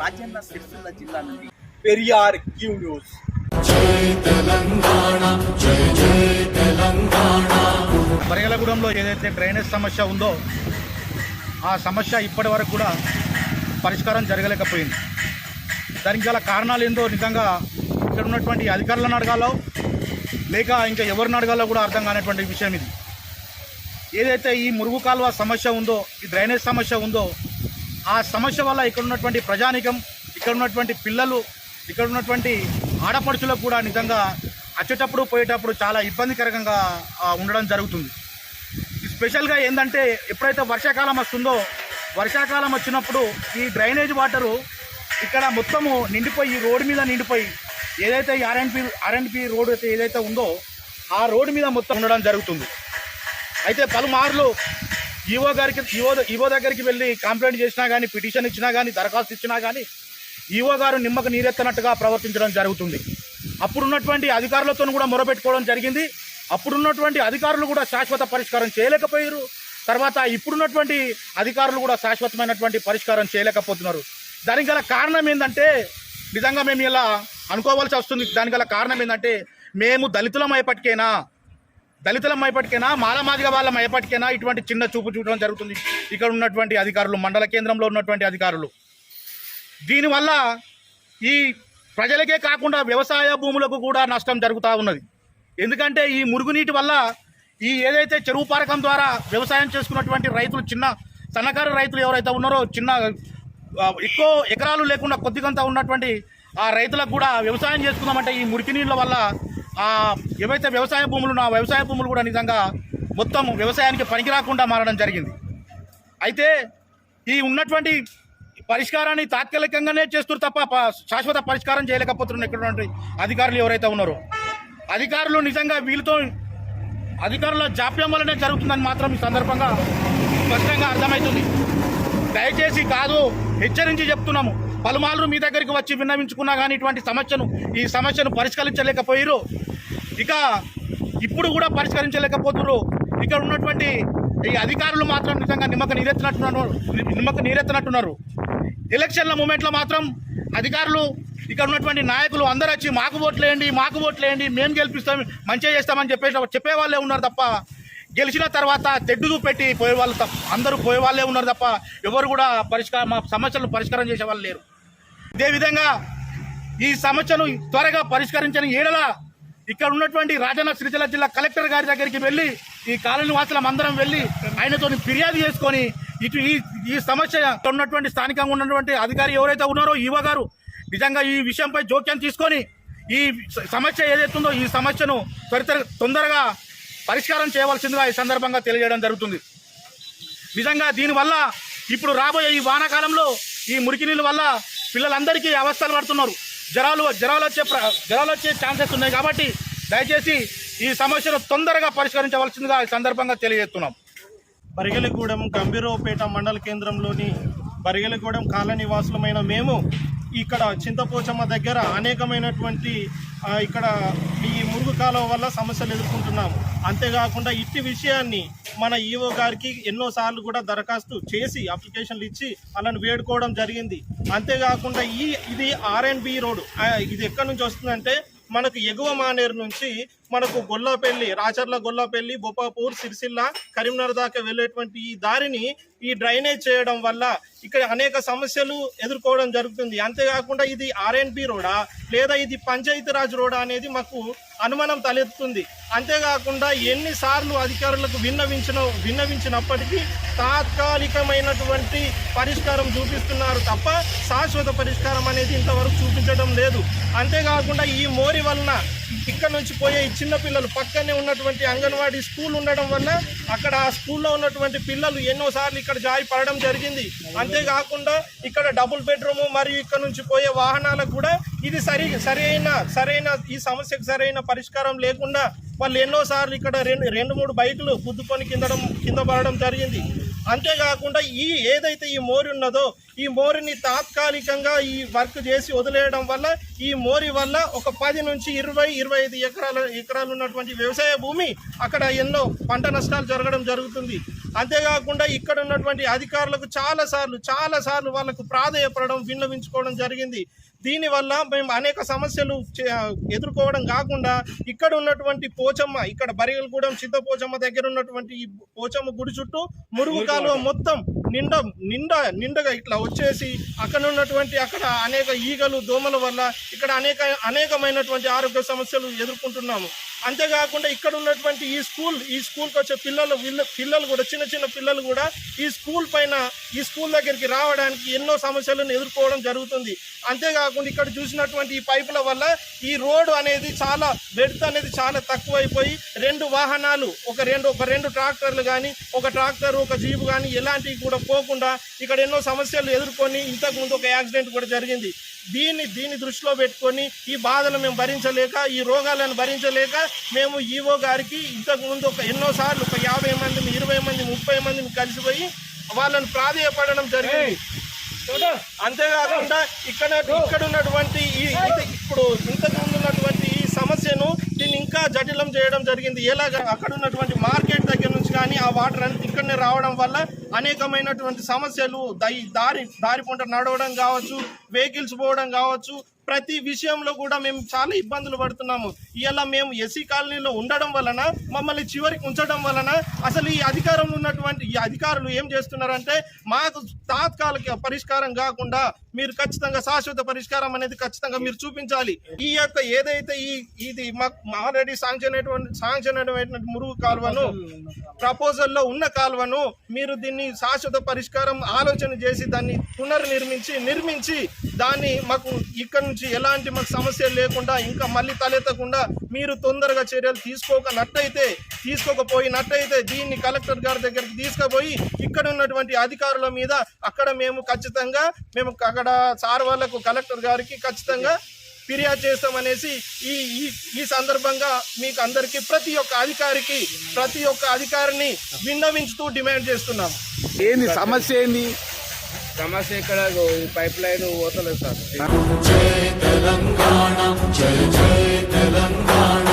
రాజన్న సిరిసిల్ల జిల్లా నుండి Periyar Q news. బరగలగూడెంలో ఏదైతే డ్రైనేజ్ సమస్య ఉందో ఆ సమస్య ఇప్పటి వరకు కూడా పరిష్కారం జరగలేకపోయింది. దానికి గల కారణాలు ఏందో నిజంగా ఇక్కడ ఉన్నటువంటి అధికారులను అడగాలో లేక ఇంకా ఎవరిని అడగాలో కూడా అర్థం కానటువంటి విషయం ఇది. ఏదైతే ఈ మురుగు కాలువ సమస్య ఉందో ఈ డ్రైనేజ్ సమస్య ఉందో ఆ సమస్య వల్ల ఇక్కడ ఉన్నటువంటి ప్రజానికం ఇక్కడ ఉన్నటువంటి పిల్లలు ఇక్కడ ఉన్నటువంటి ఆడపడుచులకు కూడా నిజంగా వచ్చేటప్పుడు పోయేటప్పుడు చాలా ఇబ్బందికరంగా ఉండడం జరుగుతుంది. స్పెషల్గా ఏంటంటే ఎప్పుడైతే వర్షాకాలం వస్తుందో వర్షాకాలం వచ్చినప్పుడు ఈ డ్రైనేజ్ వాటరు ఇక్కడ మొత్తము నిండిపోయి ఈ రోడ్డు మీద నిండిపోయి ఏదైతే ఈ ఆర్ఎన్పి ఆర్ఎన్పి రోడ్ అయితే ఏదైతే ఉందో ఆ రోడ్డు మీద మొత్తం ఉండడం జరుగుతుంది. అయితే పలుమార్లు ఈవో గారికి ఈవో ఈవో దగ్గరికి వెళ్ళి కంప్లైంట్ చేసినా కానీ పిటిషన్ ఇచ్చినా కానీ దరఖాస్తు ఇచ్చినా కానీ ఈవో గారు నిమ్మకు నీరెత్తనట్టుగా ప్రవర్తించడం జరుగుతుంది. అప్పుడున్నటువంటి అధికారులతో కూడా మొరపెట్టుకోవడం జరిగింది. అప్పుడున్నటువంటి అధికారులు కూడా శాశ్వత పరిష్కారం చేయలేకపోయారు. తర్వాత ఇప్పుడున్నటువంటి అధికారులు కూడా శాశ్వతమైనటువంటి పరిష్కారం చేయలేకపోతున్నారు. దానికి గల కారణం ఏంటంటే నిజంగా మేము ఇలా అనుకోవాల్సి వస్తుంది. దానికి గల కారణం ఏంటంటే మేము దళితులం అయిపటికైనా దళితులం అయిపటికైనా మాలమాదిగ వాళ్ళం అయిపటికైనా ఇటువంటి చిన్న చూపు చూడడం జరుగుతుంది. ఇక్కడ ఉన్నటువంటి అధికారులు మండల కేంద్రంలో ఉన్నటువంటి అధికారులు. దీనివల్ల ఈ ప్రజలకే కాకుండా వ్యవసాయ భూములకు కూడా నష్టం జరుగుతూ ఉన్నది. ఎందుకంటే ఈ మురుగునీటి వల్ల ఈ ఏదైతే చెరువు పారకం ద్వారా వ్యవసాయం చేసుకున్నటువంటి రైతులు చిన్న సన్నకారు రైతులు ఎవరైతే ఉన్నారో చిన్న ఎక్కువ ఎకరాలు లేకుండా కొద్దిగంత ఉన్నటువంటి ఆ రైతులకు కూడా వ్యవసాయం చేసుకుందామంటే ఈ మురికి నీళ్ళ వల్ల ఏవైతే వ్యవసాయ భూములు ఉన్నాయో వ్యవసాయ భూములు కూడా నిజంగా మొత్తం వ్యవసాయానికి పనికి రాకుండా మారడం జరిగింది. అయితే ఈ ఉన్నటువంటి పరిష్కారాన్ని తాత్కాలికంగానే చేస్తారు తప్ప శాశ్వత పరిష్కారం చేయలేకపోతున్నారు ఇక్కడ అధికారులు ఎవరైతే ఉన్నారో అధికారులు నిజంగా వీళ్ళతో అధికారుల జాప్యం వల్లనే జరుగుతుందని మాత్రం ఈ సందర్భంగా స్పష్టంగా అర్థమవుతుంది. దయచేసి కాదు హెచ్చరించి చెప్తున్నాము. పలుమార్లు మీ దగ్గరికి వచ్చి విన్నవించుకున్నా కానీ ఇటువంటి సమస్యను ఈ సమస్యను పరిష్కరించలేకపోయారు ఇక ఇప్పుడు కూడా పరిష్కరించలేకపోతున్నారు. ఇక్కడ ఉన్నటువంటి ఈ అధికారులు మాత్రం నిజంగా నిమ్మక నీరెత్తినట్టున్నారు నిమ్మక నీరెత్తినట్టున్నారు. ఎలక్షన్ల మూమెంట్లో మాత్రం అధికారులు ఇక్కడ ఉన్నటువంటి నాయకులు అందరూ వచ్చి మాకు ఓట్లేయండి మాకు ఓట్లేయండి మేము గెలిపిస్తాం మంచిగా చేస్తామని చెప్పే చెప్పేవాళ్ళే ఉన్నారు తప్ప గెలిచిన తర్వాత తెడ్డు చూపెట్టి పోయే వాళ్ళు తప్ప అందరూ పోయేవాళ్ళే ఉన్నారు తప్ప ఎవరు కూడా పరిష్కారం మా సమస్యలను పరిష్కారం చేసే వాళ్ళు లేరు. ఇదే విధంగా ఈ సమస్యను త్వరగా పరిష్కరించని ఏడలా ఇక్కడ ఉన్నటువంటి రాజన్న సిరిసిల్ల జిల్లా కలెక్టర్ గారి దగ్గరికి వెళ్ళి ఈ కాలనీ వాసులం అందరం వెళ్ళి ఆయనతో ఫిర్యాదు చేసుకొని ఇటు ఈ ఈ సమస్య ఉన్నటువంటి స్థానికంగా ఉన్నటువంటి అధికారి ఎవరైతే ఉన్నారో ఈవ గారు నిజంగా ఈ విషయంపై జోక్యం తీసుకొని ఈ సమస్య ఏదైతుందో ఈ సమస్యను త్వరిత తొందరగా పరిష్కారం చేయవలసిందిగా ఈ సందర్భంగా తెలియజేయడం జరుగుతుంది. నిజంగా దీనివల్ల ఇప్పుడు రాబోయే ఈ వానాకాలంలో ఈ మురికి నీళ్ళ వల్ల పిల్లలందరికీ అవస్థలు పడుతున్నారు. జ్వరాలు జ్వరాలు వచ్చే ప్ర- జ్వరాలు వచ్చే ఛాన్సెస్ ఉన్నాయి కాబట్టి దయచేసి ఈ సమస్యను తొందరగా పరిష్కరించవలసిందిగా ఈ సందర్భంగా తెలియజేస్తున్నాం. బరిగెలగూడెం గంభీరవపేట మండల కేంద్రంలోని బరిగెలగూడెం కాలనీ వాసులమైన మేము ఇక్కడ చింతపోచమ్మ దగ్గర అనేకమైనటువంటి ఇక్కడ ఈ మురుగు కాలువ వల్ల సమస్యలు ఎదుర్కొంటున్నాము. అంతేకాకుండా ఇట్టి విషయాన్ని మన ఈఓ గారికి ఎన్నోసార్లు కూడా దరఖాస్తు చేసి అప్లికేషన్లు ఇచ్చి వాళ్ళని వేడుకోవడం జరిగింది. అంతేకాకుండా ఈ ఇది ఆర్ఎన్బి రోడ్ ఇది ఎక్కడి నుంచి వస్తుందంటే మనకు ఎగువ మానేరు నుంచి మనకు గొల్లపల్లి రాచర్ల గొల్లపల్లి బొప్పాపూర్ సిరిసిల్ల కరీంనగర్ దాకా వెళ్ళేటువంటి ఈ దారిని ఈ డ్రైనేజ్ చేయడం వల్ల ఇక్కడ అనేక సమస్యలు ఎదుర్కోవడం జరుగుతుంది. అంతేకాకుండా ఇది ఆర్ఎన్బి రోడా లేదా ఇది పంచాయతీరాజ్ రోడా అనేది మాకు అనుమానం తలెత్తుంది. అంతేకాకుండా ఎన్నిసార్లు అధికారులకు విన్నవించిన విన్నవించినప్పటికీ తాత్కాలికమైనటువంటి పరిష్కారం చూపిస్తున్నారు తప్ప శాశ్వత పరిష్కారం అనేది ఇంతవరకు చూపించడం లేదు. అంతేకాకుండా ఈ మోరి వలన ఇక్కడ నుంచి పోయే ఈ చిన్నపిల్లలు పక్కనే ఉన్నటువంటి అంగన్వాడీ స్కూల్ ఉండడం వల్ల అక్కడ ఆ స్కూల్లో ఉన్నటువంటి పిల్లలు ఎన్నోసార్లు ఇక్కడ జారి పడడం జరిగింది. అంతేకాకుండా ఇక్కడ డబుల్ బెడ్రూమ్ మరియు ఇక్కడ నుంచి పోయే వాహనాలకు కూడా ఇది సరి సరైన సరైన ఈ సమస్యకు సరైన పరిష్కారం లేకుండా వాళ్ళు ఎన్నోసార్లు ఇక్కడ రెండు రెండు మూడు బైకులు గుద్దుకొని కిందడం కింద పడడం జరిగింది. అంతేకాకుండా ఈ ఏదైతే ఈ మోరి ఉన్నదో ఈ మోరిని తాత్కాలికంగా ఈ వర్క్ చేసి వదిలేయడం వల్ల ఈ మోరి వల్ల ఒక పది నుంచి ఇరవై ఇరవై ఐదు ఎకరాల ఎకరాలు ఉన్నటువంటి వ్యవసాయ భూమి అక్కడ ఎన్నో పంట నష్టాలు జరగడం జరుగుతుంది. అంతేకాకుండా ఇక్కడ ఉన్నటువంటి అధికారులకు చాలా సార్లు చాలా సార్లు వాళ్ళకు ప్రాధాయపడడం విన్నవించుకోవడం జరిగింది. దీనివల్ల మేము అనేక సమస్యలు ఎదుర్కోవడం కాకుండా ఇక్కడ ఉన్నటువంటి పోచమ్మ ఇక్కడ బరిగలగూడెం సిద్ధపోచమ్మ దగ్గర ఉన్నటువంటి ఈ పోచమ్మ గుడి చుట్టూ మురుగు కాలువ. మొత్తం నిండా నిండా నిండగా ఇట్లా వచ్చేసి అక్కడ ఉన్నటువంటి అక్కడ అనేక ఈగలు దోమల వల్ల ఇక్కడ అనేక అనేకమైనటువంటి ఆరోగ్య సమస్యలు ఎదుర్కొంటున్నాము. అంతేకాకుండా ఇక్కడ ఉన్నటువంటి ఈ స్కూల్ ఈ స్కూల్కి వచ్చే పిల్లలు వీళ్ళ- పిల్లలు కూడా చిన్న చిన్న పిల్లలు కూడా ఈ స్కూల్ పైన ఈ స్కూల్ దగ్గరికి రావడానికి ఎన్నో సమస్యలను ఎదుర్కోవడం జరుగుతుంది. అంతేకాకుండా ఇక్కడ చూసినటువంటి ఈ పైపుల వల్ల ఈ రోడ్డు అనేది చాలా బెడ్త్ అనేది చాలా తక్కువైపోయి రెండు వాహనాలు ఒక రెండు ఒక రెండు ట్రాక్టర్లు కానీ ఒక ట్రాక్టర్ ఒక జీపు కానీ ఎలాంటివి కూడా పోకుండా ఇక్కడ ఎన్నో సమస్యలు ఎదుర్కొని ఇంతకు ముందు ఒక యాక్సిడెంట్ కూడా జరిగింది. దీన్ని దీన్ని దృష్టిలో పెట్టుకొని ఈ బాధలు మేము భరించలేక ఈ రోగాలను భరించలేక మేము ఈవో గారికి ఇంతకుముందు ఒక ఎన్నోసార్లు ఒక యాభై మంది ఇరవై మంది ముప్పై మందిని కలిసిపోయి వాళ్ళని ప్రాధేయపడడం జరిగింది. అంతేకాకుండా ఇక్కడ ఇక్కడ ఉన్నటువంటి ఈ ఇప్పుడు ఇంతకు ముందు ఉన్నటువంటి ఈ సమస్యను ఇంకా జటిలం చేయడం జరిగింది. ఎలాగ అక్కడ ఉన్నటువంటి మార్కెట్ దగ్గర నుంచి కానీ ఆ వాటర్ అనేది ఇక్కడనే రావడం వల్ల అనేకమైనటువంటి సమస్యలు దారి దారి పంట నడవడం కావచ్చు వెహికల్స్ పోవడం కావచ్చు ప్రతి విషయంలో కూడా మేము చాలా ఇబ్బందులు పడుతున్నాము. ఇలా మేము ఎస్సీ కాలనీలో ఉండడం వలన మమ్మల్ని చివరికి ఉంచడం వలన అసలు ఈ అధికారంలో ఉన్నటువంటి ఈ అధికారులు ఏం చేస్తున్నారంటే మాకు తాత్కాలిక పరిష్కారం కాకుండా మీరు ఖచ్చితంగా శాశ్వత పరిష్కారం అనేది ఖచ్చితంగా మీరు చూపించాలి. ఈ యొక్క ఏదైతే ఈ ఇది మాకు ఆల్రెడీ శాంక్షన్ అయినటువంటి శాంక్షన్ అయినటువంటి మురుగు కాలువను ప్రపోజల్లో ఉన్న కాలువను మీరు దీన్ని శాశ్వత పరిష్కారం ఆలోచన చేసి దాన్ని పునర్నిర్మించి నిర్మించి దాన్ని మాకు ఇక్కడ నుంచి ఎలాంటి మాకు సమస్యలు లేకుండా ఇంకా మళ్ళీ తలెత్తకుండా మీరు తొందరగా చర్యలు తీసుకోకనట్టయితే తీసుకోకపోయినట్టయితే దీన్ని కలెక్టర్ గారి దగ్గరికి తీసుకుపోయి ఇక్కడ ఉన్నటువంటి అధికారుల మీద అక్కడ మేము ఖచ్చితంగా మేము అక్కడ సార్ వాళ్ళకు కలెక్టర్ గారికి ఖచ్చితంగా ఫిర్యాదు చేస్తామనేసి ఈ ఈ ఈ సందర్భంగా మీకు అందరికీ ప్రతి ఒక్క అధికారికి ప్రతి ఒక్క అధికారిని విన్నవించుతూ డిమాండ్ చేస్తున్నాం. ఏంది సమస్య ఏంది? సమస్య ఇక్కడ పైప్ లైన్ పోతలేదు సార్. జై తెలంగాణ జై జై తెలంగాణ.